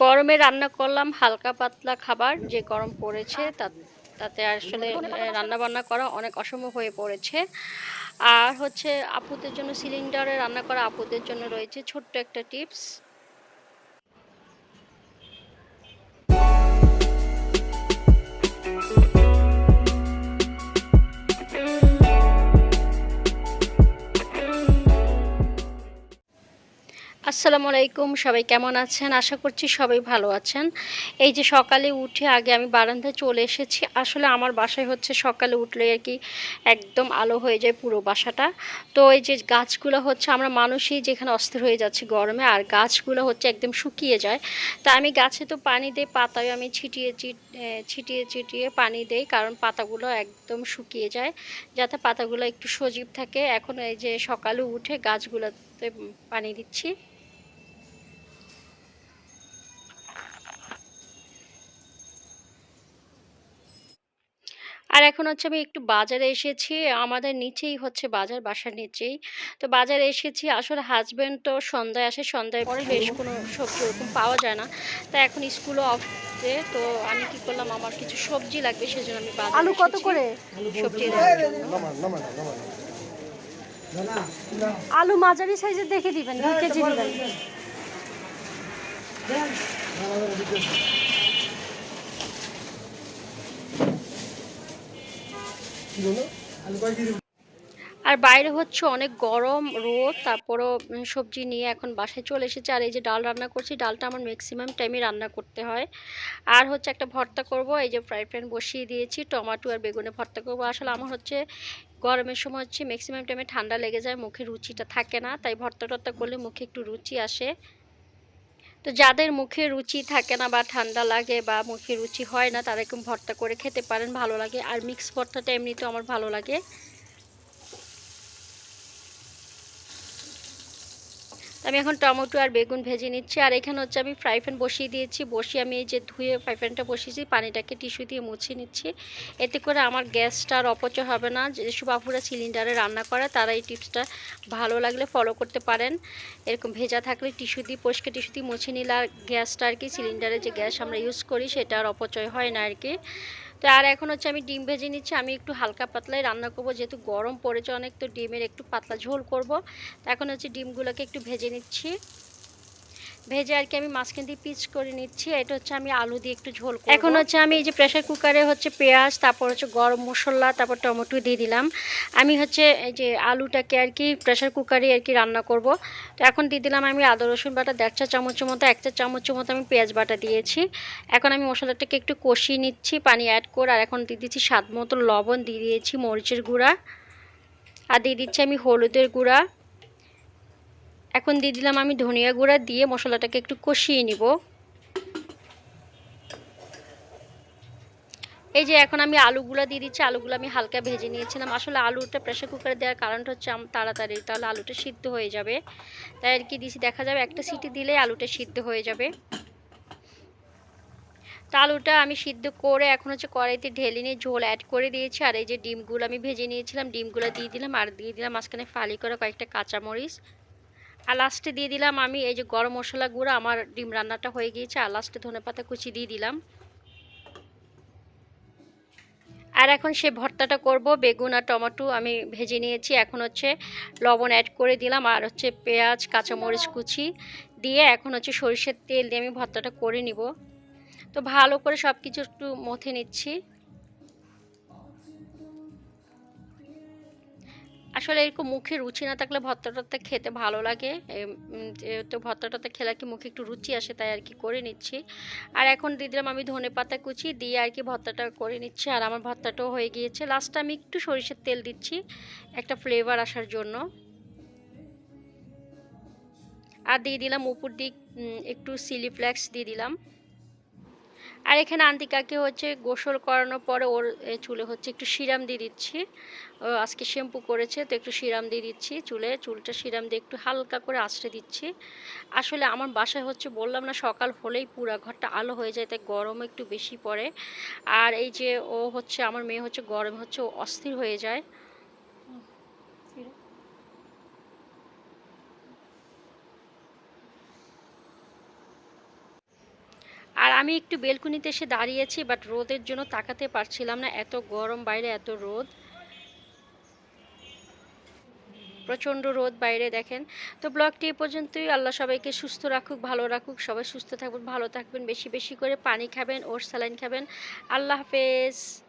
গরমে রান্না করলাম হালকা পাতলা খাবার, যে গরম পড়েছে তাতে আসলে রান্না বান্না করা অনেক অসম্ভব হয়ে পড়েছে। আর হচ্ছে, আপুদের জন্য সিলিন্ডারে রান্না করা আপুদের জন্য রয়েছে ছোট্ট একটা টিপস। আসসালামু আলাইকুম, সবাই কেমন আছেন? আশা করছি সবাই ভালো আছেন। এই যে সকালে উঠে আগে আমি বারান্দায় চলে এসেছি। আসলে আমার বাসায় হচ্ছে সকালে উঠলে আর কি একদম আলো হয়ে যায় পুরো বাসাটা। তো এই যে গাছগুলো হচ্ছে, আমরা মানুষই যেখানে অস্থির হয়ে যাচ্ছে গরমে, আর গাছগুলো হচ্ছে একদম শুকিয়ে যায়। তা আমি গাছে তো পানি দেই পাতায় আমি ছিটিয়ে ছিটিয়ে ছিটিয়ে পানি দেই, কারণ পাতাগুলো একদম শুকিয়ে যায়। যাতে পাতাগুলো একটু সজীব থাকে। এখন এই যে সকালে উঠে গাছগুলোতে পানি দিচ্ছি। আর এখন হচ্ছে আমি একটু বাজারে এসেছি আমাদের নিচেই হচ্ছে বাজার বাসার নিচেই তো বাজারে এসেছি আসলে হাজব্যান্ড তো সন্ধ্যায় আসে সন্ধ্যায় পরে বেশ কোনো সবজি ওরকম পাওয়া যায় না তা এখন স্কুলও অফ তো আমি কি করলাম আমার কিছু সবজি লাগবে সেজন্য আমি বাজারে আলু কত করে সবজি আলু মাঝারি সাইজের দেখে দিবেন দুই কেজি দিবেন আর বাইরে হচ্ছে অনেক গরম, রোদ, তারপরও সবজি নিয়ে এখন বাসায় চলে এসেছে। আর এই যে ডাল রান্না করছি, ডালটা আমার ম্যাক্সিমাম টাইমে রান্না করতে হয়। আর হচ্ছে একটা ভর্তা করব, এই যে ফ্রাই প্যান বসিয়ে দিয়েছি, টমেটো আর বেগুনে ভর্তা করব। আসলে আমার হচ্ছে গরমের সময় হচ্ছে ম্যাক্সিমাম টাইমে ঠান্ডা লেগে যায়, মুখে রুচিটা থাকে না। তাই ভর্তা টর্তা করলে মুখে একটু রুচি আসে। তো যাদের মুখে রুচি থাকে না বা ঠান্ডা লাগে বা মুখে রুচি হয় না তারা এরকম ভর্তা করে খেতে পারেন, ভালো লাগে। আর মিক্স ভর্তাটা এমনিতেও আমার ভালো লাগে। আমি এখন টমেটো আর বেগুন ভেজে নিচ্ছি, আর এখানে হচ্ছে আমি ফ্রাই প্যান বসিয়ে দিয়েছি। বসিয়ে আমি এই যে ধুয়ে ফ্রাই প্যানটা বসিয়েছি, পানিটাকে টিস্যু দিয়ে মুছে নিচ্ছি। এতে করে আমার গ্যাসটা আর অপচয় হবে না। যেসব আপুরা সিলিন্ডারে রান্না করে, তারা এই টিপসটা ভালো লাগলে ফলো করতে পারেন। এরকম ভেজা থাকলে টিস্যু দিয়ে, পরিষ্কার টিস্যু দিয়ে মুছে নিলে আর গ্যাসটা আর কি সিলিন্ডারে যে গ্যাস আমরা ইউজ করি, সেটা আর অপচয় হয় না আর কি। তো আর এখন হচ্ছে আমি ডিম ভেজে নিচ্ছি। আমি একটু হালকা পাতলাই রান্না করব। যেহেতু গরম পড়েছে অনেক, তো ডিমের একটু পাতলা ঝোল করব। তো এখন হচ্ছে ডিমগুলোকে একটু ভেজে নিচ্ছি। ভেজে আর কি আমি মাঝখান দিয়ে পিচ করে নিচ্ছি। এটা হচ্ছে আমি আলু দিয়ে একটু ঝোল এখন হচ্ছে আমি এই যে প্রেসার কুকারে হচ্ছে পেঁয়াজ, তারপর হচ্ছে গরম মশলা, তারপর টমেটো দিয়ে দিলাম। আমি হচ্ছে এই যে আলুটাকে আর কি প্রেসার কুকারে আর কি রান্না করব। তো এখন দিয়ে দিলাম আমি আদা, রসুন বাটা, দেড় চা চামচের মতো, এক চা চামচের মতো আমি পেঁয়াজ বাটা দিয়েছি। এখন আমি মশলাটাকে একটু কষিয়ে নিচ্ছি, পানি অ্যাড করে, আর এখন দিয়ে দিচ্ছি স্বাদ মতো লবণ, দিয়ে দিয়েছি মরিচের গুঁড়া। আর দিয়ে দিচ্ছি আমি হলুদের গুঁড়া। এখন দিয়ে দিলাম আমি ধনিয়া গুঁড়া দিয়ে মশলাটাকে একটু কষিয়ে নিব। এই যে এখন আমি আলুগুলো দিয়ে দিচ্ছি, আলুগুলো আমি হালকা ভেজে নিয়েছিলাম। আসলে আলুটা প্রেশার কুকারে দেওয়ার কারণটা হচ্ছে তাড়াতাড়ি, তাহলে আলুটা সিদ্ধ হয়ে যাবে। তাই আর কি দিছি, দেখা যাবে একটা সিটি দিলেই আলুটা সিদ্ধ হয়ে যাবে। তো আলুটা আমি সিদ্ধ করে এখন হচ্ছে কড়াইতে ঢেলে নিয়ে ঝোল অ্যাড করে দিয়েছি। আর এই যে ডিমগুলো আমি ভেজে নিয়েছিলাম, ডিমগুলো দিয়ে দিলাম, আর দিয়ে দিলাম মাঝখানে ফালি করে কয়েকটা কাঁচামরিচ। আর লাস্টে দিয়ে দিলাম আমি এই যে গরম মশলা গুঁড়ো, আমার ডিম রান্নাটা হয়ে গিয়েছে, আর লাস্টে ধনে পাতা কুচি দিয়ে দিলাম। আর এখন সে ভর্তাটা করব, বেগুন আর টমেটো আমি ভেজে নিয়েছি, এখন হচ্ছে লবণ অ্যাড করে দিলাম, আর হচ্ছে পেঁয়াজ, কাঁচামরিচ কুচি দিয়ে এখন হচ্ছে সরিষের তেল দিয়ে আমি ভর্তাটা করে নিব। তো ভালো করে সব কিছু একটু মথে নিচ্ছি। আসলে এরকম মুখে রুচি না থাকলে ভর্তা টর্তা খেতে ভালো লাগে। তো ভর্তা টর্তা খেলে কি মুখে একটু রুচি আসে তাই আর কি করে নিচ্ছি। আর এখন দিয়ে দিলাম আমি ধনে পাতা কুচি, দিয়ে আর কি ভর্তাটা করে নিচ্ছি। আর আমার ভর্তাটাও হয়ে গিয়েছে। লাস্টে আমি একটু সরিষার তেল দিচ্ছি, একটা ফ্লেভার আসার জন্য। আর দিয়ে দিলাম উপর দিক একটু সিলি ফ্লেক্স দিয়ে দিলাম। আর এখানে আন্তিকাকে হচ্ছে গোসল করানোর পরে ওর চুলে হচ্ছে একটু সিরাম দিয়ে দিচ্ছি। আজকে শ্যাম্পু করেছে, তো একটু সিরাম দিয়ে দিচ্ছি চুলে। চুলটা সিরাম দিয়ে একটু হালকা করে আঁচড়ে দিচ্ছি। আসলে আমার বাসায় হচ্ছে বললাম না, সকাল হলেই পুরা ঘরটা আলো হয়ে যায়, তাই গরম একটু বেশি পড়ে। আর এই যে ও হচ্ছে, আমার মেয়ে হচ্ছে গরমে হচ্ছে অস্থির হয়ে যায়। আর আমি একটু বেলকুনিতে এসে দাঁড়িয়েছি বাট রোদের জন্য তাকাতে পারছিলাম না। এত গরম বাইরে, এত রোদ। প্রচণ্ড রোদ বাইরে, দেখেন। তো ব্লগটি এ পর্যন্তই। আল্লাহ সবাইকে সুস্থ রাখুক, ভালো রাখুক, সবাই সুস্থ থাকবেন ভালো থাকবেন, বেশি বেশি করে পানি খাবেন ওর স্যালাইন খাবেন। আল্লাহ হাফেজ।